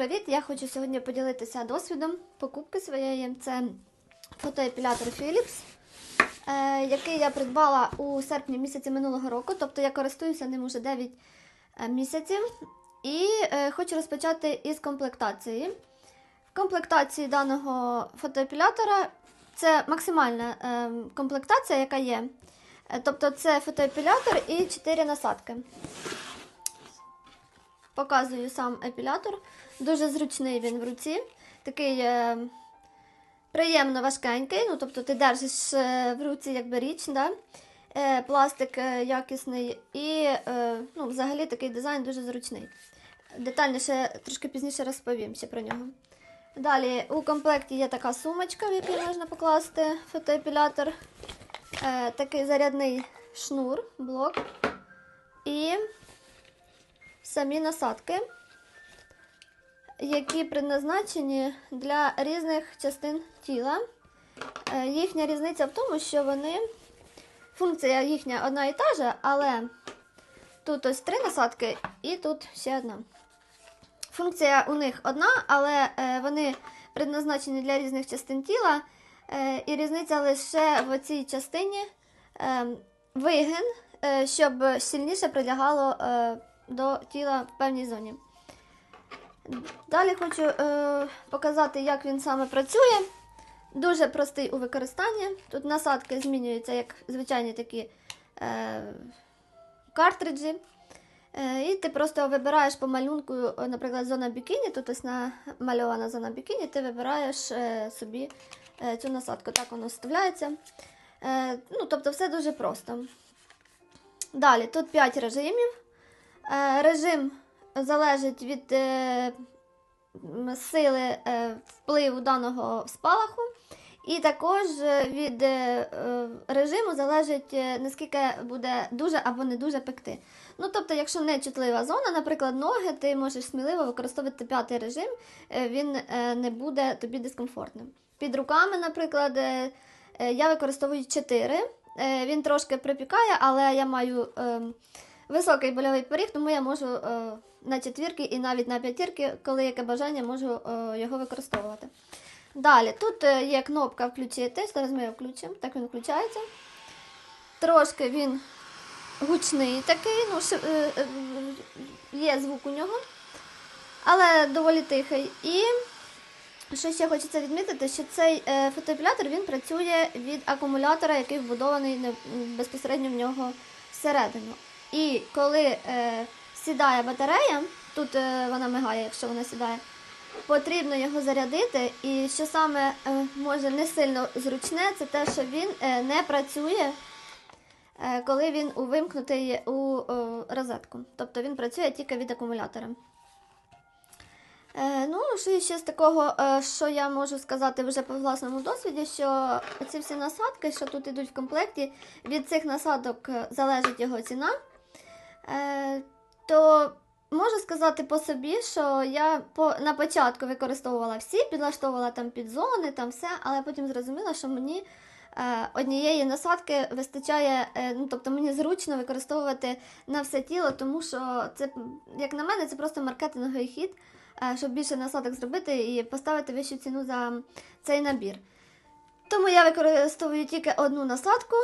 Привіт! Я хочу сьогодні поділитися досвідом покупки своєї. Це фотоепілятор Philips, е, який я придбала у серпні місяці минулого року. Тобто я користуюся ним уже 9 е, місяців. І е, хочу розпочати із комплектації. В комплектації даного фотоепілятора це максимальна комплектація, яка є. Тобто це фотоепілятор і 4 насадки. Показую сам епілятор. Дуже зручний він в руці. Такий е, приємно важкенький. Ну, тобто ти держиш е, в руці якби річ, да? е, пластик е, якісний і е, ну, взагалі такий дизайн дуже зручний. Детальніше трошки пізніше розповім ще про нього. Далі у комплекті є така сумочка, в якій можна покласти фотоепілятор. Е, такий зарядний шнур, блок. І самі насадки, які предназначені для різних частин тіла. Е, Їхня різниця в тому, що вони, функція їхня одна і та же, але тут ось три насадки і тут ще одна. Функція у них одна, але е, вони предназначені для різних частин тіла. Е, І різниця лише в цій частині е, вигин, щоб сильніше прилягало до тіла в певній зоні. Далі хочу е, показати, як він саме працює. Дуже простий у використанні. Тут насадки змінюються як звичайні такі е, картриджі. Е, і ти просто вибираєш по малюнку, наприклад, зона бікіні, тут ось намальована зона бікіні, ти вибираєш е, собі е, цю насадку. Так воно вставляється. Ну, тобто все дуже просто. Далі, тут 5 режимів. Е, Режим залежить від е, сили е, впливу даного спалаху. І також від режиму залежить, наскільки буде дуже або не дуже пекти. Ну, тобто, якщо не чутлива зона, наприклад, ноги, ти можеш сміливо використовувати п'ятий режим, він не буде тобі дискомфортним. Під руками, наприклад, я використовую 4. Е, Він трошки припікає, але я маю е, високий больовий поріг, тому я можу е, на четвірки і навіть на п'ятірки, коли яке бажання, можу е, його використовувати. Далі, тут е, є кнопка включити. Зараз ми його включимо. Так він включається. Трошки він гучний такий, ну, ши- е, е, є звук у нього, але доволі тихий. І що ще хочеться відмітити, що цей е, фотоепілятор він працює від акумулятора, який вбудований безпосередньо в нього всередину. І коли е, сідає батарея, тут е, вона мигає, якщо вона сідає, потрібно його зарядити. І що саме е, може не сильно зручне, це те, що він е, не працює, е, коли він увимкнутий у е, розетку. Тобто він працює тільки від акумулятора. Е, ну, що ще з такого, е, що я можу сказати вже по власному досвіді, що ці всі насадки, що тут йдуть в комплекті, від цих насадок е, залежить його ціна. Е, то можу сказати по собі, що я на початку використовувала всі, підлаштовувала там під зони, там все, але потім зрозуміла, що мені е, однієї насадки вистачає, е, ну тобто мені зручно використовувати на все тіло, тому що це, як на мене, це просто маркетинговий хід, щоб більше насадок зробити і поставити вищу ціну за цей набір. Тому я використовую тільки одну насадку.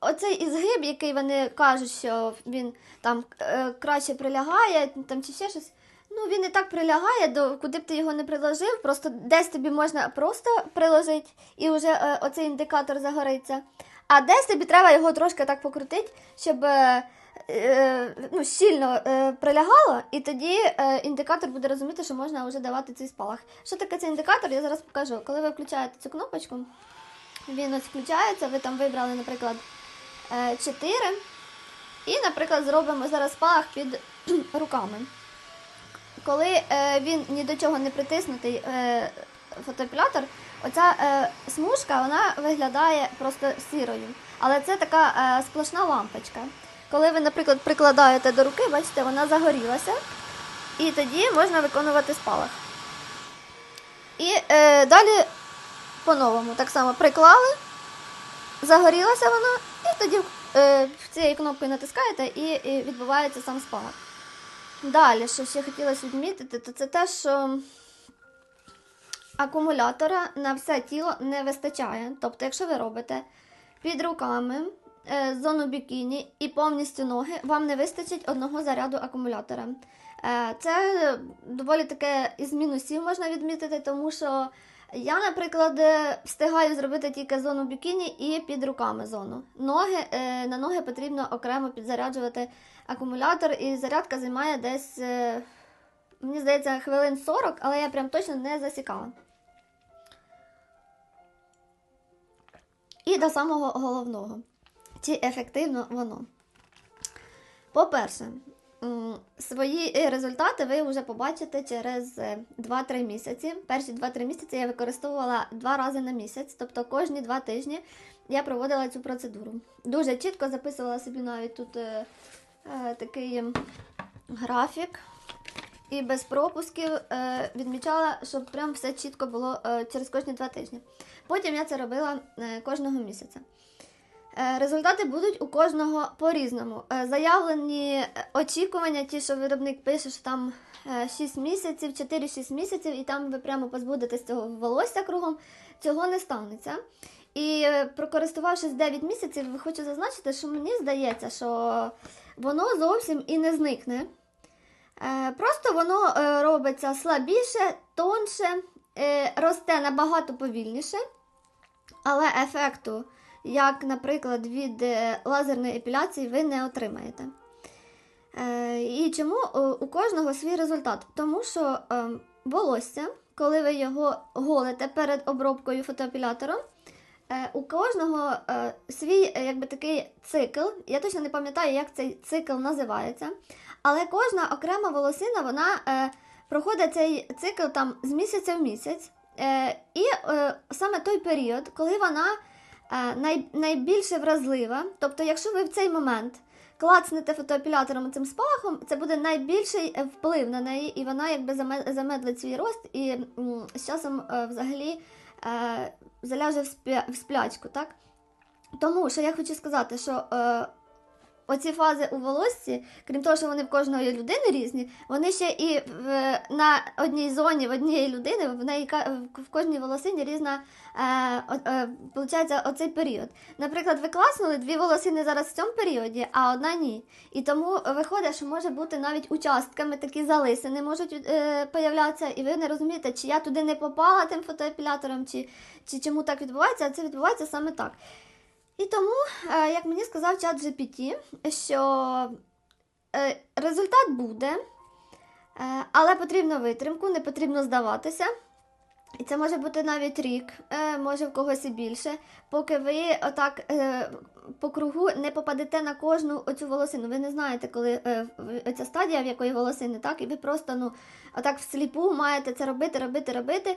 Оцей ізгиб, який вони кажуть, що він там е, краще прилягає, там чи ще щось. Ну, він і так прилягає, до куди б ти його не приложив, просто десь тобі можна просто приложити, і вже е, оцей індикатор загориться. А десь тобі треба його трошки так покрутити, щоб е, е, ну, щільно е, прилягало, і тоді е, індикатор буде розуміти, що можна вже давати цей спалах. Що таке цей індикатор? Я зараз покажу. Коли ви включаєте цю кнопочку, він ось включається, ви там вибрали, наприклад, 4. І, наприклад, зробимо зараз спалах під руками. Коли е, він ні до чого не притиснутий е, фотоепілятор, оця е, смужка вона виглядає просто сірою. Але це така е, сплошна лампочка. Коли ви, наприклад, прикладаєте до руки, бачите, вона загорілася, і тоді можна виконувати спалах. І е, далі по-новому так само приклали, загорілася вона, і тоді е, цією кнопкою натискаєте і, і відбувається сам спалах. Далі, що ще хотілося відмітити, то це те, що акумулятора на все тіло не вистачає. Тобто, якщо ви робите під руками е, зону бікіні і повністю ноги, вам не вистачить одного заряду акумулятора. Е, це доволі таке із мінусів можна відмітити, тому що я, наприклад, е, встигаю зробити тільки зону бікіні і під руками зону. Ноги, е, на ноги потрібно окремо підзаряджувати акумулятор, і зарядка займає десь, е, мені здається, хвилин 40, але я прям точно не засікала. І до самого головного. Чи ефективно воно? По-перше, свої е, результати ви вже побачите через е, 2-3 місяці. Перші 2-3 місяці я використовувала два рази на місяць, тобто кожні 2 тижні я проводила цю процедуру. Дуже чітко записувала собі навіть тут е, е, такий графік. І без пропусків е, відмічала, щоб прям все чітко було е, через кожні два тижні. Потім я це робила е, кожного місяця. Е, Результати будуть у кожного по-різному. Е, Заявлені е, очікування, ті, що виробник пише, що там е, 6 місяців, 4-6 місяців, і там ви прямо позбудетесь цього волосся кругом, цього не станеться. І прокористувавшись 9 місяців, хочу зазначити, що мені здається, що воно зовсім і не зникне. Просто воно робиться слабіше, тонше, росте набагато повільніше, але ефекту, як, наприклад, від е, лазерної епіляції, ви не отримаєте. Е, І чому Е, у кожного свій результат? Тому що волосся, коли ви його голите перед обробкою фотоапілятором, у кожного свій якби, такий цикл. Я точно не пам'ятаю, як цей цикл називається. Але кожна окрема волосина вона проходить цей цикл там з місяця в місяць. І саме той період, коли вона найбільше вразлива. Тобто, якщо ви в цей момент клацнете фотоапілятором цим спалахом, це буде найбільший е, вплив на неї, і вона якби замедлить свій рост і з часом е, взагалі е, заляже в, сплячку. Так? Тому що я хочу сказати, що е, оці фази у волоссі, крім того, що вони в кожної людини різні, вони ще і в, на одній зоні в однієї людини, в неї в кожній волосині різна е, е, оцей період. Наприклад, ви класнули дві волосини зараз в цьому періоді, а одна ні. І тому виходить, що може бути навіть участками такі залисини можуть е, появлятися, і ви не розумієте, чи я туди не попала тим фотоепілятором, чи, чи чому так відбувається, а це відбувається саме так. І тому, е, як мені сказав чат GPT, що е, результат буде, е, але потрібно витримку, не потрібно здаватися. І це може бути навіть рік, може в когось і більше, поки ви отак по кругу не попадете на кожну оцю волосину. Ви не знаєте, коли оця стадія, в якої волосини, так, і ви просто ну, отак всліпу маєте це робити, робити, робити,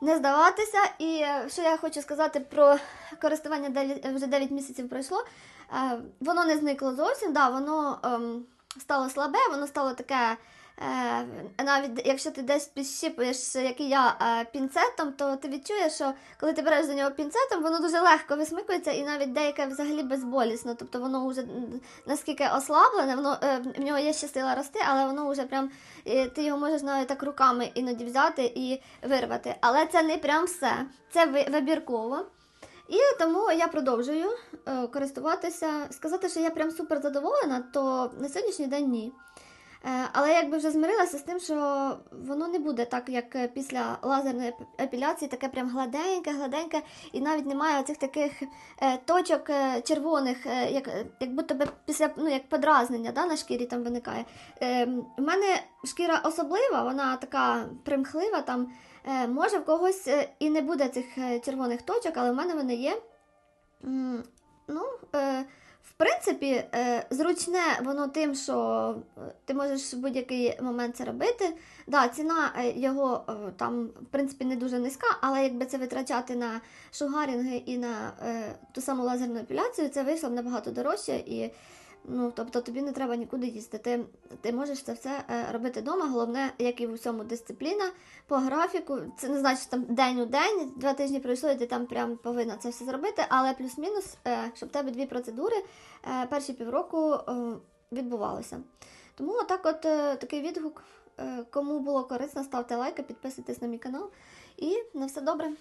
не здаватися. І е, що я хочу сказати про користування дев'ять- вже 9 місяців пройшло. Е, Воно не зникло зовсім, да, воно ем, стало слабе, воно стало таке. Е, навіть якщо ти десь підщипуєш, як і я, е, пінцетом, то ти відчуєш, що коли ти береш за нього пінцетом, воно дуже легко висмикується і навіть деяке взагалі безболісно. Тобто воно вже наскільки ослаблене, воно е, в нього є ще сила рости, але воно вже прям е, ти його можеш навіть так руками іноді взяти і вирвати. Але це не прям все. Це ви- вибірково. І тому я продовжую е, користуватися. Сказати, що я прям супер задоволена, то на сьогоднішній день ні. Е, Але якби вже змирилася з тим, що воно не буде так, як е, після лазерної еп- епіляції, таке прям гладеньке, гладеньке, і навіть немає цих таких е, точок червоних, як, як будто би після ну, як подразнення да, на шкірі там виникає. У мене шкіра особлива, вона така примхлива, там може в когось і не буде цих червоних точок, але в мене вони є. Ну, принципі, е, зручне воно тим, що е, ти можеш в будь-який момент це робити. Да, ціна е, його там, в принципі, не дуже низька, але якби це витрачати на шугарінги і на ту саму лазерну епіляцію, це вийшло б набагато дорожче. І, ну, тобто тобі не треба нікуди їздити. Ти можеш це все е, робити вдома. Головне, як і в усьому дисципліна по графіку. Це не значить там день у день, два тижні пройшло, і ти там прям повинна це все зробити, але плюс-мінус, е, щоб в тебе дві процедури е, перші півроку відбувалося. Тому отак от такий відгук. Кому було корисно, ставте лайки, підписуйтесь на мій канал. І на все добре.